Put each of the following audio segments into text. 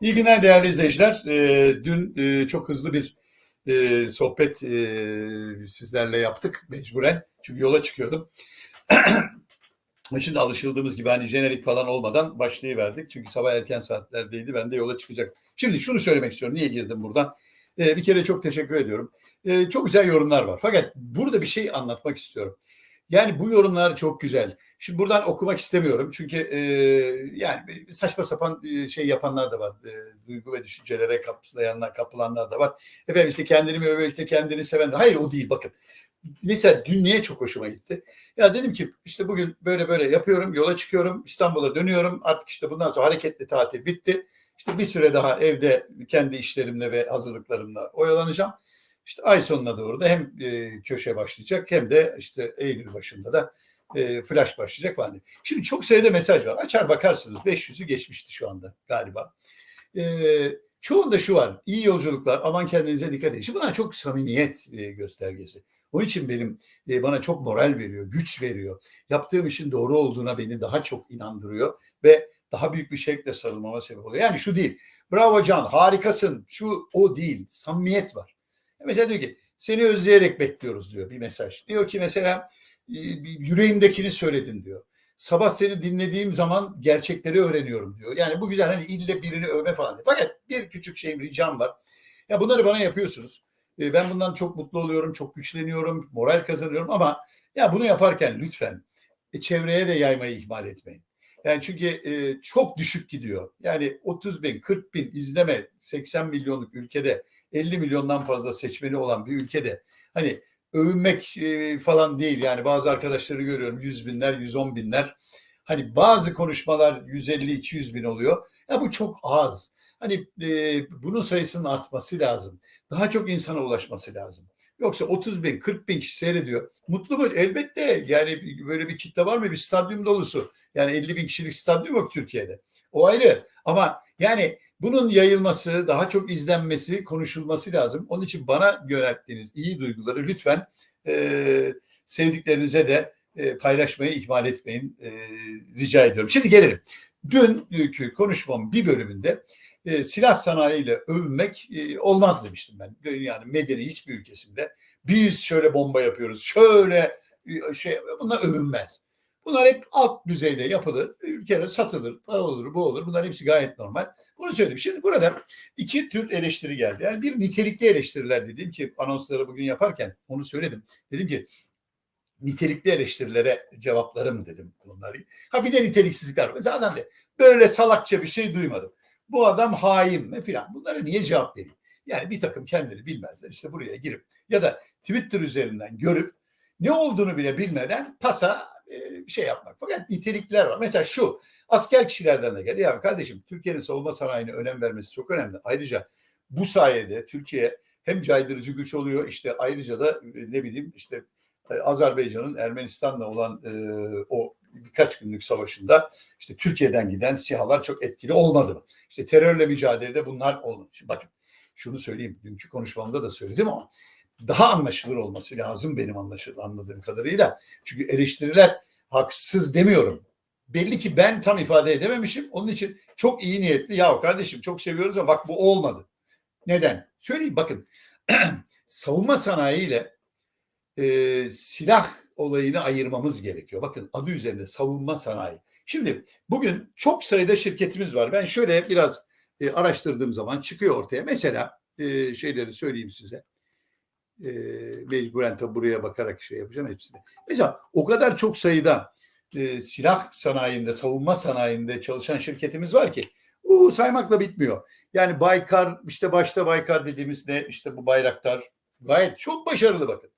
İyi günler değerli izleyiciler. Ee, dün e, çok hızlı bir e, sohbet e, sizlerle yaptık mecburen. Çünkü yola çıkıyordum. Şimdi alışıldığımız gibi hani jenerik falan olmadan başlayıverdik. Çünkü sabah erken saatlerdeydi. Ben de yola çıkacak. Şimdi şunu söylemek istiyorum. Niye girdim buradan? Ee, bir kere çok teşekkür ediyorum. Ee, çok güzel yorumlar var. Fakat burada bir şey anlatmak istiyorum. Yani bu yorumlar çok güzel. Şimdi buradan okumak istemiyorum çünkü e, yani saçma sapan e, şey yapanlar da var. E, duygu ve düşüncelere kapsayanlar, kapılanlar da var. Efendim işte kendini mi övüyor, işte kendini sevenler. Hayır o değil bakın. Mesela dün niye çok hoşuma gitti? Ya dedim ki işte bugün böyle böyle yapıyorum, yola çıkıyorum, İstanbul'a dönüyorum. Artık işte bundan sonra hareketli tatil bitti. İşte bir süre daha evde kendi işlerimle ve hazırlıklarımla oyalanacağım. İşte ay sonuna doğru da hem e, köşe başlayacak hem de işte Eylül başında da e, flash başlayacak falan. Şimdi çok sayıda mesaj var. Açar bakarsınız 500'ü geçmişti şu anda galiba. E, çoğunda şu var. İyi yolculuklar. Aman kendinize dikkat edin. Şimdi bunlar çok samimiyet e, göstergesi. O için benim e, bana çok moral veriyor, güç veriyor. Yaptığım işin doğru olduğuna beni daha çok inandırıyor ve daha büyük bir şekilde sarılmama sebep oluyor. Yani şu değil. Bravo Can, harikasın. Şu o değil. Samimiyet var. Mesela diyor ki seni özleyerek bekliyoruz diyor bir mesaj. Diyor ki mesela e, yüreğimdekini söyledin diyor. Sabah seni dinlediğim zaman gerçekleri öğreniyorum diyor. Yani bu güzel hani ille birini övme falan diyor. Fakat bir küçük şeyim ricam var. Ya bunları bana yapıyorsunuz. E, ben bundan çok mutlu oluyorum, çok güçleniyorum, moral kazanıyorum ama ya bunu yaparken lütfen e, çevreye de yaymayı ihmal etmeyin. Yani çünkü e, çok düşük gidiyor. Yani 30 bin, 40 bin izleme 80 milyonluk ülkede 50 milyondan fazla seçmeni olan bir ülkede hani övünmek e, falan değil. Yani bazı arkadaşları görüyorum 100 binler, 110 binler. Hani bazı konuşmalar 150-200 bin oluyor. Ya bu çok az. Hani e, bunun sayısının artması lazım. Daha çok insana ulaşması lazım. Yoksa 30 bin, 40 bin kişi seyrediyor. Mutlu mu? Elbette. Yani böyle bir kitle var mı? Bir stadyum dolusu. Yani 50 bin kişilik stadyum yok Türkiye'de. O ayrı. Ama yani bunun yayılması, daha çok izlenmesi, konuşulması lazım. Onun için bana yönelttiğiniz iyi duyguları lütfen e, sevdiklerinize de e, paylaşmayı ihmal etmeyin. E, rica ediyorum. Şimdi gelelim. Dünkü konuşmamın bir bölümünde e, silah sanayiyle övünmek e, olmaz demiştim ben. Yani medeni hiçbir ülkesinde biz şöyle bomba yapıyoruz, şöyle e, şey bunlar övünmez. Bunlar hep alt düzeyde yapılır. Ülkeler satılır, para olur, bu olur. Bunlar hepsi gayet normal. Bunu söyledim. Şimdi burada iki tür eleştiri geldi. Yani bir nitelikli eleştiriler dedim ki anonsları bugün yaparken onu söyledim. Dedim ki nitelikli eleştirilere cevaplarım dedim bunları. Ha bir de niteliksizlikler adam de böyle salakça bir şey duymadım. Bu adam hain mi filan. Bunlara niye cevap vereyim? Yani bir takım kendileri bilmezler. İşte buraya girip ya da Twitter üzerinden görüp ne olduğunu bile bilmeden pasa e, şey yapmak. Fakat nitelikler var. Mesela şu asker kişilerden de geldi. Ya kardeşim Türkiye'nin savunma sanayine önem vermesi çok önemli. Ayrıca bu sayede Türkiye hem caydırıcı güç oluyor işte ayrıca da e, ne bileyim işte e, Azerbaycan'ın Ermenistan'la olan e, o birkaç günlük savaşında işte Türkiye'den giden sihalar çok etkili olmadı mı? İşte terörle mücadelede bunlar olmadı. Şimdi bakın şunu söyleyeyim. Dünkü konuşmamda da söyledim ama daha anlaşılır olması lazım benim anlaşıl anladığım kadarıyla. Çünkü eleştiriler haksız demiyorum. Belli ki ben tam ifade edememişim. Onun için çok iyi niyetli ya kardeşim çok seviyoruz ama bak bu olmadı. Neden? Söyleyeyim bakın. savunma sanayi ile e, silah olayını ayırmamız gerekiyor. Bakın adı üzerinde savunma sanayi. Şimdi bugün çok sayıda şirketimiz var. Ben şöyle biraz e, araştırdığım zaman çıkıyor ortaya. Mesela e, şeyleri söyleyeyim size e, mecburen tabi buraya bakarak şey yapacağım hepsini. Mesela o kadar çok sayıda e, silah sanayinde, savunma sanayinde çalışan şirketimiz var ki bu saymakla bitmiyor. Yani Baykar, işte başta Baykar dediğimiz ne, işte bu Bayraktar gayet çok başarılı bakın.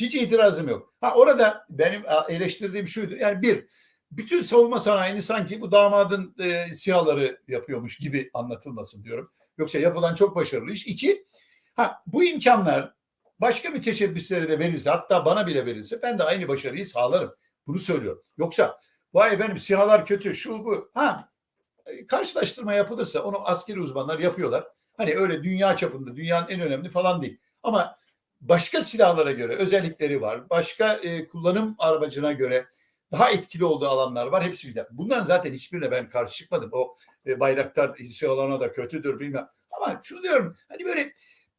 Hiç itirazım yok. Ha orada benim eleştirdiğim şuydu. Yani bir, bütün savunma sanayini sanki bu damadın e, sihaları yapıyormuş gibi anlatılmasın diyorum. Yoksa yapılan çok başarılı iş. İki, ha bu imkanlar başka müteşebbislere de verilse hatta bana bile verilse ben de aynı başarıyı sağlarım. Bunu söylüyorum. Yoksa vay benim sihalar kötü şu bu. Ha karşılaştırma yapılırsa onu askeri uzmanlar yapıyorlar. Hani öyle dünya çapında dünyanın en önemli falan değil. Ama başka silahlara göre özellikleri var. Başka e, kullanım arabacına göre daha etkili olduğu alanlar var. Hepsi güzel. Bundan zaten hiçbirine ben karşı çıkmadım. O e, Bayraktar hissi da kötüdür bilmem. Ama şunu diyorum hani böyle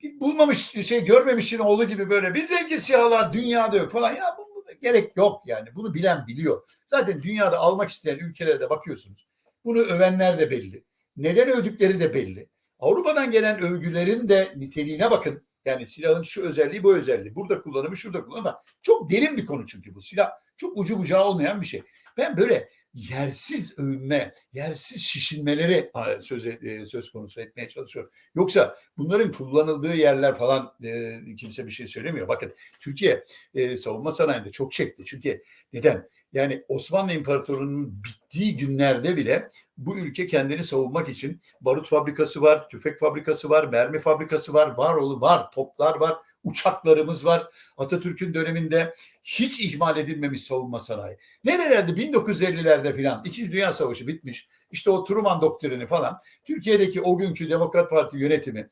bir bulmamış şey görmemişin oğlu gibi böyle bir zengin siyahlar dünyada yok falan. Ya bu, bu gerek yok yani. Bunu bilen biliyor. Zaten dünyada almak isteyen ülkelere de bakıyorsunuz. Bunu övenler de belli. Neden övdükleri de belli. Avrupa'dan gelen övgülerin de niteliğine bakın. Yani silahın şu özelliği bu özelliği. Burada kullanımı şurada kullanımı. Çok derin bir konu çünkü bu. Silah çok ucu bucağı olmayan bir şey. Ben böyle yersiz övünme, yersiz şişinmeleri söz, e, söz konusu etmeye çalışıyorum. Yoksa bunların kullanıldığı yerler falan e, kimse bir şey söylemiyor. Bakın Türkiye e, savunma sanayinde çok çekti. Çünkü neden? Yani Osmanlı İmparatorluğu'nun bittiği günlerde bile bu ülke kendini savunmak için barut fabrikası var, tüfek fabrikası var, mermi fabrikası var, var oğlu var, toplar var, uçaklarımız var. Atatürk'ün döneminde hiç ihmal edilmemiş savunma sanayi. Nerelerde 1950'lerde filan İkinci Dünya Savaşı bitmiş. İşte o Truman doktrini falan. Türkiye'deki o günkü Demokrat Parti yönetimi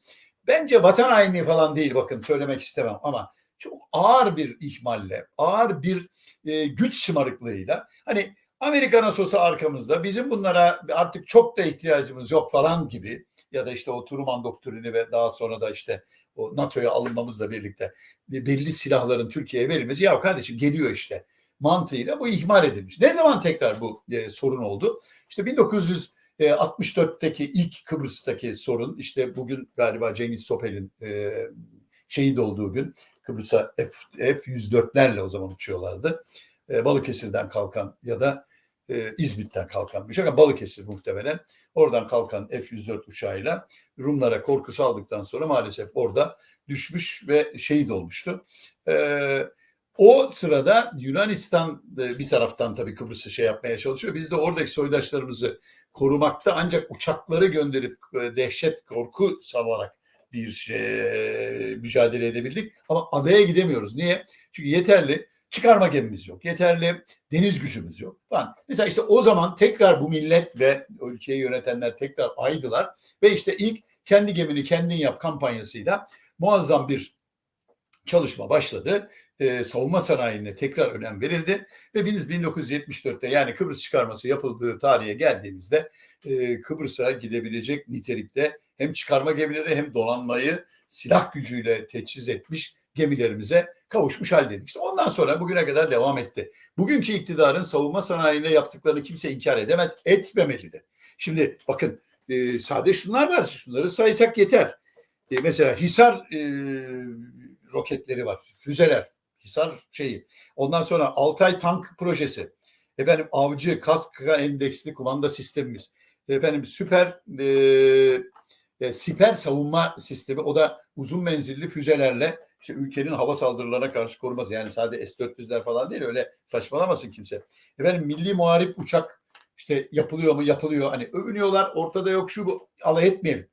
bence vatan hainliği falan değil bakın söylemek istemem ama çok ağır bir ihmalle, ağır bir e, güç şımarıklığıyla hani Amerika NASO'su arkamızda bizim bunlara artık çok da ihtiyacımız yok falan gibi ya da işte o Truman doktrini ve daha sonra da işte o NATO'ya alınmamızla birlikte belli silahların Türkiye'ye verilmesi ya kardeşim geliyor işte mantığıyla bu ihmal edilmiş. Ne zaman tekrar bu e, sorun oldu? İşte 1964'teki ilk Kıbrıs'taki sorun işte bugün galiba Cengiz Topel'in e, şehit olduğu gün Kıbrıs'a F, F-104'lerle o zaman uçuyorlardı. E, Balıkesir'den kalkan ya da e, İzmit'ten kalkan bir şey ama Balıkesir muhtemelen oradan kalkan F-104 uçağıyla Rumlara korku saldıktan sonra maalesef orada düşmüş ve şehit olmuştu. E, o sırada Yunanistan e, bir taraftan tabii Kıbrıs'ı şey yapmaya çalışıyor. Biz de oradaki soydaşlarımızı korumakta ancak uçakları gönderip e, dehşet korku salarak bir şey, mücadele edebildik. Ama adaya gidemiyoruz. Niye? Çünkü yeterli çıkarma gemimiz yok. Yeterli deniz gücümüz yok falan. Mesela işte o zaman tekrar bu millet ve ülkeyi yönetenler tekrar aydılar ve işte ilk kendi gemini kendin yap kampanyasıyla muazzam bir çalışma başladı. Ee, savunma sanayine tekrar önem verildi ve biz 1974'te yani Kıbrıs çıkarması yapıldığı tarihe geldiğimizde e, Kıbrıs'a gidebilecek nitelikte hem çıkarma gemileri hem donanmayı silah gücüyle teçhiz etmiş gemilerimize kavuşmuş haldeydik. İşte ondan sonra bugüne kadar devam etti. Bugünkü iktidarın savunma sanayine yaptıklarını kimse inkar edemez, etmemeli de. Şimdi bakın e, sade şunlar var, şunları saysak yeter. E, mesela Hisar e, roketleri var, füzeler, Hisar şeyi. Ondan sonra Altay tank projesi. Efendim avcı, kaska endeksli kumanda sistemimiz. Efendim süper e, e, siper savunma sistemi. O da uzun menzilli füzelerle işte ülkenin hava saldırılarına karşı koruması. Yani sadece S-400'ler falan değil öyle saçmalamasın kimse. Efendim milli muharip uçak işte yapılıyor mu yapılıyor. Hani övünüyorlar ortada yok şu bu alay etmeyelim.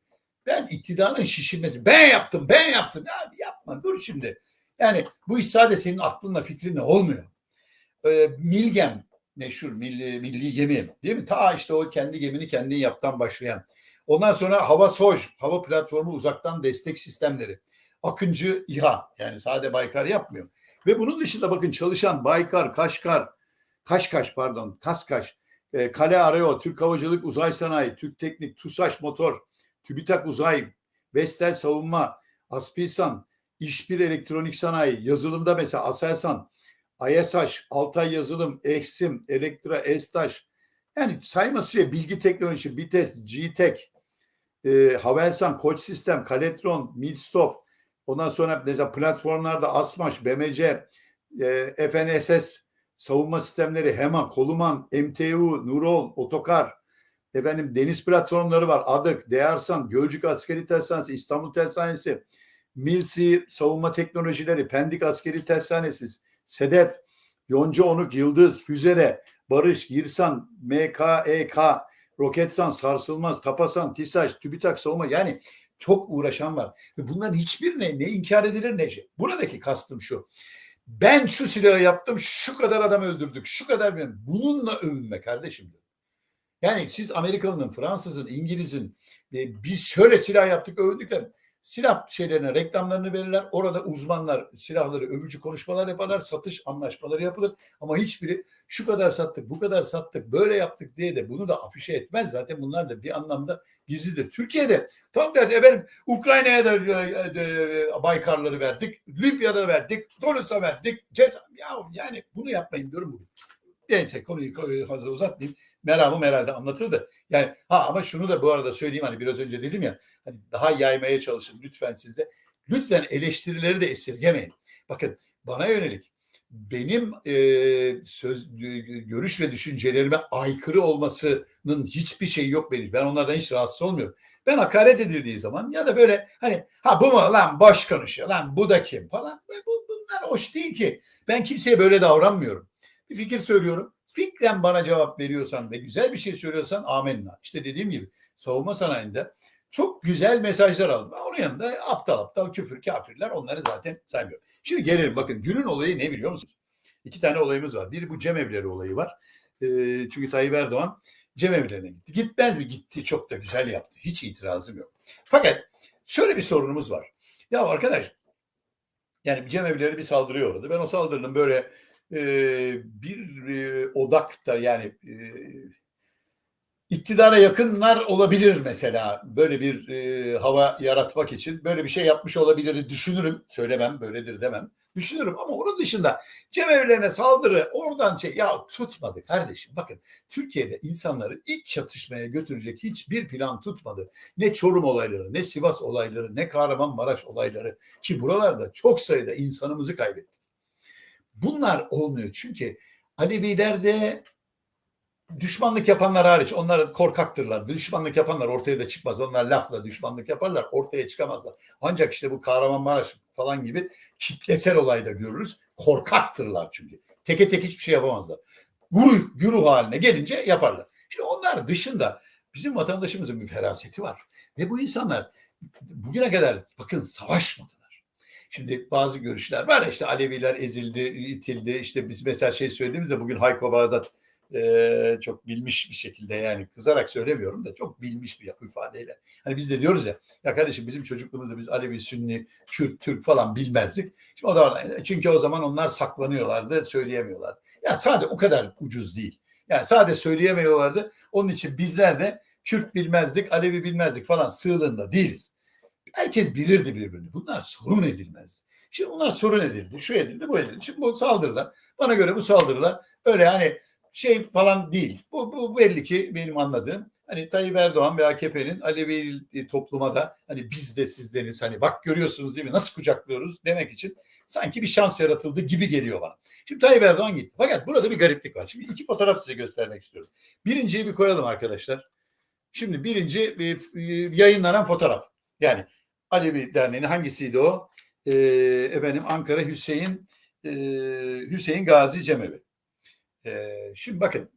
Ben iktidarın şişirmesi. Ben yaptım ben yaptım. Ya yapma dur şimdi. Yani bu iş sadece senin aklınla fikrinle olmuyor. Ee, Milgem meşhur milli, milli gemi değil mi? Ta işte o kendi gemini kendin yaptan başlayan. Ondan sonra hava soj, hava platformu uzaktan destek sistemleri. Akıncı İHA yani sade Baykar yapmıyor. Ve bunun dışında bakın çalışan Baykar, Kaşkar, Kaşkaş pardon, Kaskaş, e, Kale Areo, Türk Havacılık Uzay Sanayi, Türk Teknik, TUSAŞ Motor, TÜBİTAK Uzay, Vestel Savunma, Aspilsan, İşbir Elektronik Sanayi, yazılımda mesela Aselsan, ISH, Altay Yazılım, Eksim, Elektra, Estaş, yani sayması şey, bilgi teknolojisi, BITES, GTEK, e, Havelsan, Koç Sistem, Kaletron, Milstop, ondan sonra mesela platformlarda Asmaş, BMC, e, FNSS, savunma sistemleri, HEMA, Koluman, MTU, Nurol, Otokar, efendim deniz platformları var. Adık, Değersan, Gölcük Askeri Tersanesi, İstanbul Tersanesi, Milsi Savunma Teknolojileri, Pendik Askeri Tersanesi, Sedef, Yonca Onuk, Yıldız, Füzere, Barış, Girsan, MKEK, Roketsan, Sarsılmaz, Tapasan, TİSAŞ, TÜBİTAK savunma yani çok uğraşan var. Ve bunların hiçbirine ne inkar edilir ne şey. Buradaki kastım şu. Ben şu silahı yaptım, şu kadar adam öldürdük, şu kadar benim. Bununla övünme kardeşim. Yani siz Amerikalı'nın, Fransız'ın, İngiliz'in e, biz şöyle silah yaptık övündükler. Silah şeylerine reklamlarını verirler. Orada uzmanlar silahları övücü konuşmalar yaparlar. Satış anlaşmaları yapılır. Ama hiçbiri şu kadar sattık, bu kadar sattık, böyle yaptık diye de bunu da afişe etmez. Zaten bunlar da bir anlamda gizlidir. Türkiye'de tam derdi efendim Ukrayna'ya da e, e, Baykarları verdik, Libya'da verdik, Tunus'a verdik. Ceza, ya yani bunu yapmayın diyorum bugün. Neyse konuyu, fazla uzatmayayım. Meramım herhalde anlatırdı. Yani ha ama şunu da bu arada söyleyeyim hani biraz önce dedim ya hani daha yaymaya çalışın lütfen siz de. Lütfen eleştirileri de esirgemeyin. Bakın bana yönelik benim e, söz görüş ve düşüncelerime aykırı olmasının hiçbir şeyi yok benim. Ben onlardan hiç rahatsız olmuyorum. Ben hakaret edildiği zaman ya da böyle hani ha bu mu lan boş konuşuyor lan bu da kim falan. Bu, bunlar hoş değil ki. Ben kimseye böyle davranmıyorum. Bir fikir söylüyorum. Fikren bana cevap veriyorsan ve güzel bir şey söylüyorsan amenna. İşte dediğim gibi savunma sanayinde çok güzel mesajlar aldım. Onun yanında aptal aptal küfür kafirler onları zaten saymıyorum. Şimdi gelelim bakın günün olayı ne biliyor musunuz? İki tane olayımız var. Biri bu cemevleri olayı var. E, çünkü Tayyip Erdoğan cemevlerine gitti. Gitmez mi? Gitti. Çok da güzel yaptı. Hiç itirazım yok. Fakat şöyle bir sorunumuz var. Ya arkadaş yani cemevleri bir saldırıyor orada. Ben o saldırının böyle bir odakta yani iktidara yakınlar olabilir mesela. Böyle bir hava yaratmak için böyle bir şey yapmış olabilir düşünürüm. Söylemem böyledir demem. Düşünürüm ama onun dışında cemevlerine saldırı oradan şey ya tutmadı kardeşim. Bakın Türkiye'de insanları iç çatışmaya götürecek hiçbir plan tutmadı. Ne Çorum olayları ne Sivas olayları ne Kahramanmaraş olayları. Ki buralarda çok sayıda insanımızı kaybettik bunlar olmuyor çünkü Alevilerde düşmanlık yapanlar hariç onlar korkaktırlar. Düşmanlık yapanlar ortaya da çıkmaz. Onlar lafla düşmanlık yaparlar ortaya çıkamazlar. Ancak işte bu Kahramanmaraş falan gibi kitlesel olayda görürüz. Korkaktırlar çünkü. Teke tek hiçbir şey yapamazlar. Güruh, güruh haline gelince yaparlar. Şimdi onlar dışında bizim vatandaşımızın bir feraseti var. Ve bu insanlar bugüne kadar bakın savaşmadılar. Şimdi bazı görüşler var işte Aleviler ezildi, itildi. İşte biz mesela şey söylediğimizde bugün Hayko Bağdat e, çok bilmiş bir şekilde yani kızarak söylemiyorum da çok bilmiş bir ifadeyle. Hani biz de diyoruz ya ya kardeşim bizim çocukluğumuzda biz Alevi, Sünni, Kürt, Türk falan bilmezdik. Şimdi o da çünkü o zaman onlar saklanıyorlardı, söyleyemiyorlar. Ya sadece o kadar ucuz değil. Yani sadece söyleyemiyorlardı. Onun için bizler de Kürt bilmezdik, Alevi bilmezdik falan sığlığında değiliz. Herkes bilirdi birbirini. Bunlar sorun edilmezdi. Şimdi bunlar sorun edildi. Şu edildi, bu edildi. Şimdi bu saldırılar. Bana göre bu saldırılar öyle hani şey falan değil. Bu, bu belli ki benim anladığım hani Tayyip Erdoğan ve AKP'nin Alevi topluma da hani biz de sizdeniz hani bak görüyorsunuz değil mi nasıl kucaklıyoruz demek için sanki bir şans yaratıldı gibi geliyor bana. Şimdi Tayyip Erdoğan gitti. Fakat burada bir gariplik var. Şimdi iki fotoğraf size göstermek istiyorum. Birinciyi bir koyalım arkadaşlar. Şimdi birinci bir yayınlanan fotoğraf. Yani Alevi Derneği'nin hangisiydi o? Ee, efendim Ankara Hüseyin e, Hüseyin Gazi Cemevi. E, şimdi bakın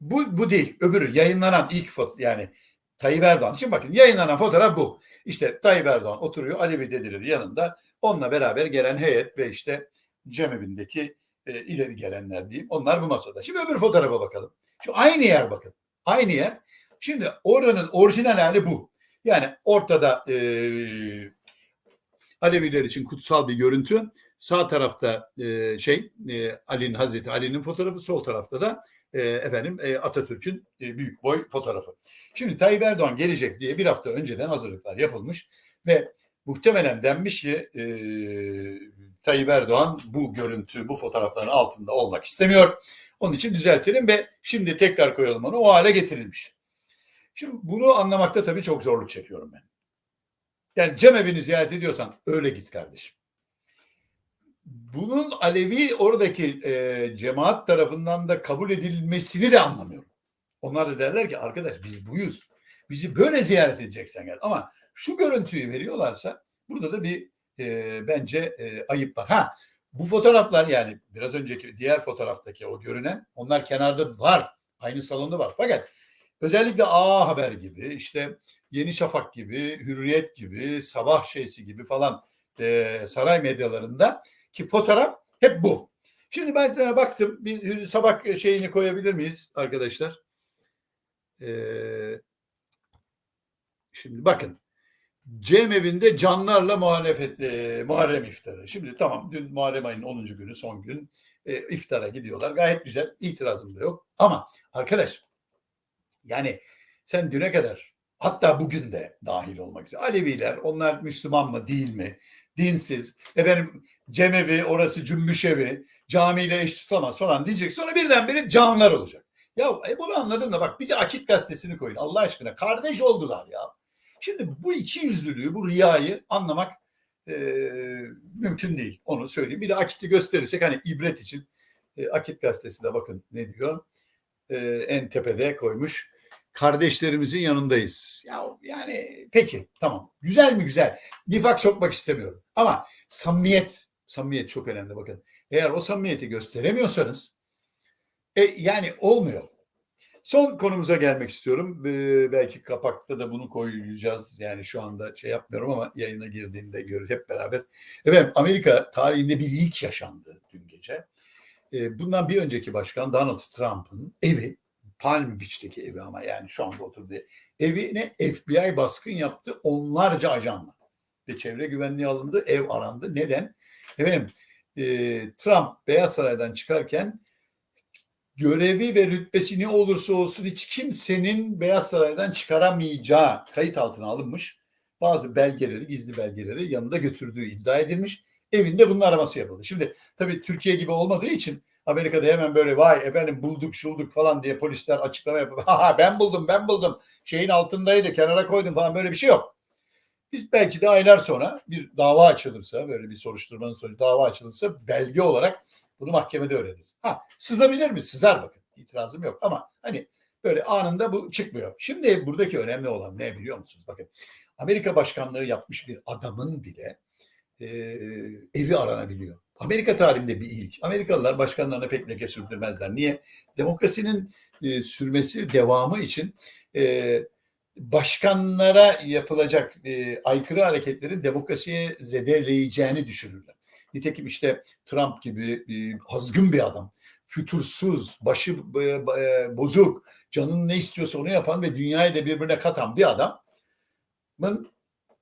bu, bu değil öbürü yayınlanan ilk foto yani Tayyip Erdoğan. Şimdi bakın yayınlanan fotoğraf bu. İşte Tayyip Erdoğan oturuyor Alevi dedileri yanında onunla beraber gelen heyet ve işte cemevindeki e, ileri gelenler diyeyim. Onlar bu masada. Şimdi öbür fotoğrafa bakalım. Şu aynı yer bakın. Aynı yer. Şimdi oranın orijinal hali bu. Yani ortada e, Aleviler için kutsal bir görüntü. Sağ tarafta e, şey e, Ali'nin Hazreti Ali'nin fotoğrafı, sol tarafta da e, efendim e, Atatürk'ün e, büyük boy fotoğrafı. Şimdi Tayyip Erdoğan gelecek diye bir hafta önceden hazırlıklar yapılmış ve muhtemelen denmiş ki e, Tayyip Erdoğan bu görüntü, bu fotoğrafların altında olmak istemiyor. Onun için düzeltelim ve şimdi tekrar koyalım onu. O hale getirilmiş. Şimdi bunu anlamakta tabii çok zorluk çekiyorum ben. Yani cemevini ziyaret ediyorsan öyle git kardeşim bunun Alevi oradaki e, cemaat tarafından da kabul edilmesini de anlamıyorum. Onlar da derler ki arkadaş biz buyuz. Bizi böyle ziyaret edeceksen gel. Ama şu görüntüyü veriyorlarsa burada da bir e, bence e, ayıp var. Ha bu fotoğraflar yani biraz önceki diğer fotoğraftaki o görünen onlar kenarda var. Aynı salonda var. Fakat özellikle A Haber gibi işte Yeni Şafak gibi, Hürriyet gibi, Sabah şeysi gibi falan e, saray medyalarında ki fotoğraf hep bu. Şimdi ben baktım bir sabah şeyini koyabilir miyiz arkadaşlar? Ee, şimdi bakın Cem evinde canlarla muhalefet, e, Muharrem iftarı. Şimdi tamam dün Muharrem ayının 10. günü son gün e, iftara gidiyorlar. Gayet güzel. İtirazım da yok. Ama arkadaş yani sen düne kadar hatta bugün de dahil olmak üzere Aleviler onlar Müslüman mı değil mi? Dinsiz. Efendim cemevi orası cümbüş evi camiyle eş tutamaz falan diyecek. Sonra birdenbire canlar olacak. Ya e bunu anladım da bak bir de Akit gazetesini koyun Allah aşkına. Kardeş oldular ya. Şimdi bu iki yüzlülüğü, bu riyayı anlamak e, mümkün değil. Onu söyleyeyim. Bir de Akit'i gösterirsek hani ibret için e, Akit gazetesi de bakın ne diyor. E, en tepede koymuş. Kardeşlerimizin yanındayız. Ya yani peki tamam. Güzel mi güzel. Nifak sokmak istemiyorum. Ama samimiyet, samimiyet çok önemli bakın. Eğer o samimiyeti gösteremiyorsanız e, yani olmuyor. Son konumuza gelmek istiyorum. Ee, belki kapakta da bunu koyacağız. Yani şu anda şey yapmıyorum ama yayına girdiğinde görür hep beraber. Evet Amerika tarihinde bir ilk yaşandı dün gece. Ee, bundan bir önceki başkan Donald Trump'ın evi Palm Beach'teki evi ama yani şu anda oturduğu evine FBI baskın yaptı onlarca ajanla ve çevre güvenliği alındı ev arandı. Neden? Efendim e, Trump Beyaz Saray'dan çıkarken görevi ve rütbesi ne olursa olsun hiç kimsenin Beyaz Saray'dan çıkaramayacağı kayıt altına alınmış. Bazı belgeleri, gizli belgeleri yanında götürdüğü iddia edilmiş. Evinde bunun araması yapıldı. Şimdi tabii Türkiye gibi olmadığı için Amerika'da hemen böyle vay efendim bulduk şulduk falan diye polisler açıklama yapıyor. Ha ben buldum ben buldum şeyin altındaydı kenara koydum falan böyle bir şey yok. Biz belki de aylar sonra bir dava açılırsa böyle bir soruşturmanın sonucu dava açılırsa belge olarak bunu mahkemede öğreniriz. Ha sızabilir mi? Sızar bakın. İtirazım yok ama hani böyle anında bu çıkmıyor. Şimdi buradaki önemli olan ne biliyor musunuz? Bakın Amerika başkanlığı yapmış bir adamın bile evi aranabiliyor. Amerika tarihinde bir ilk. Amerikalılar başkanlarına pek leke sürdürmezler. Niye? Demokrasinin e, sürmesi, devamı için e, başkanlara yapılacak e, aykırı hareketlerin demokrasiye zedeleyeceğini düşünürler. Nitekim işte Trump gibi e, azgın bir adam, fütursuz, başı e, bozuk, canın ne istiyorsa onu yapan ve dünyayı da birbirine katan bir adamın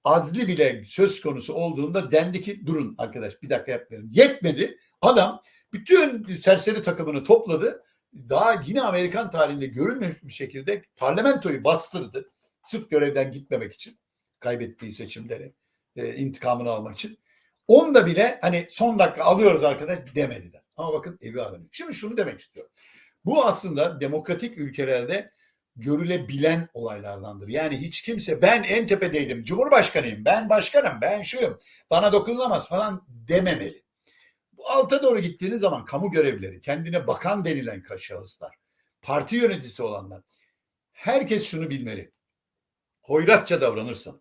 azli bile söz konusu olduğunda dendi ki durun arkadaş bir dakika yapmayalım. Yetmedi. Adam bütün serseri takımını topladı. Daha yine Amerikan tarihinde görülmemiş bir şekilde parlamentoyu bastırdı. Sırf görevden gitmemek için. Kaybettiği seçimleri e, intikamını almak için. Onda bile hani son dakika alıyoruz arkadaş demediler. Ama bakın evi aranıyor. Şimdi şunu demek istiyorum. Bu aslında demokratik ülkelerde görülebilen olaylardandır. Yani hiç kimse ben en tepedeydim, cumhurbaşkanıyım, ben başkanım, ben şuyum, bana dokunulamaz falan dememeli. Bu alta doğru gittiğiniz zaman kamu görevlileri, kendine bakan denilen şahıslar, parti yöneticisi olanlar, herkes şunu bilmeli. Hoyratça davranırsan,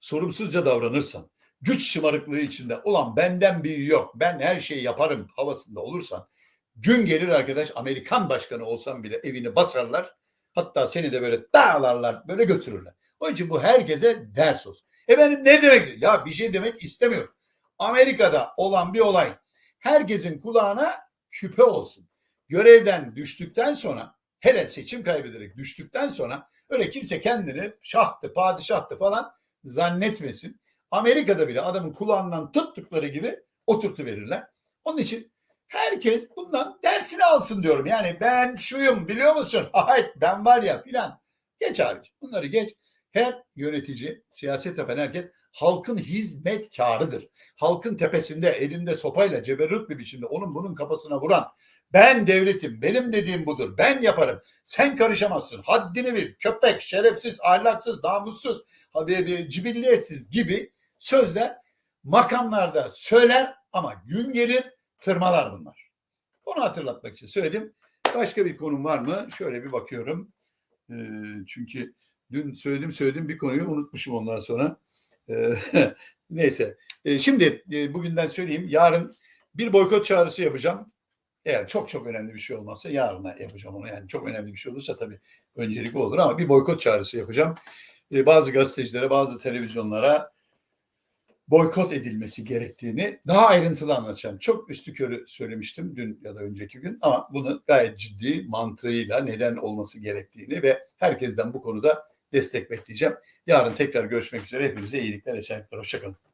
sorumsuzca davranırsan, güç şımarıklığı içinde olan benden bir yok ben her şeyi yaparım havasında olursan gün gelir arkadaş Amerikan başkanı olsan bile evini basarlar hatta seni de böyle dağlarlar böyle götürürler. Onun için bu herkese ders olsun. Efendim ne demek? Ya bir şey demek istemiyorum. Amerika'da olan bir olay herkesin kulağına küpe olsun. Görevden düştükten sonra hele seçim kaybederek düştükten sonra öyle kimse kendini şahtı, padişahtı falan zannetmesin. Amerika'da bile adamın kulağından tuttukları gibi oturtu verirler. Onun için herkes bundan dersini alsın diyorum. Yani ben şuyum biliyor musun? Hayır ben var ya filan. Geç abi bunları geç. Her yönetici, siyaset yapan herkes halkın hizmetkarıdır. Halkın tepesinde elinde sopayla ceberrut bir biçimde onun bunun kafasına vuran ben devletim, benim dediğim budur, ben yaparım, sen karışamazsın, haddini bil, köpek, şerefsiz, ahlaksız, namussuz, cibilliyetsiz gibi sözler makamlarda söyler ama gün gelir tırmalar bunlar. Onu hatırlatmak için söyledim. Başka bir konum var mı? Şöyle bir bakıyorum. E, çünkü dün söyledim söyledim bir konuyu unutmuşum ondan sonra. E, neyse. E, şimdi e, bugünden söyleyeyim. Yarın bir boykot çağrısı yapacağım. Eğer çok çok önemli bir şey olmazsa yarına yapacağım onu. Yani çok önemli bir şey olursa tabii öncelikli olur ama bir boykot çağrısı yapacağım. E, bazı gazetecilere, bazı televizyonlara boykot edilmesi gerektiğini daha ayrıntılı anlatacağım. Çok üstü körü söylemiştim dün ya da önceki gün ama bunu gayet ciddi mantığıyla neden olması gerektiğini ve herkesten bu konuda destek bekleyeceğim. Yarın tekrar görüşmek üzere. Hepinize iyilikler, esenlikler. Hoşçakalın.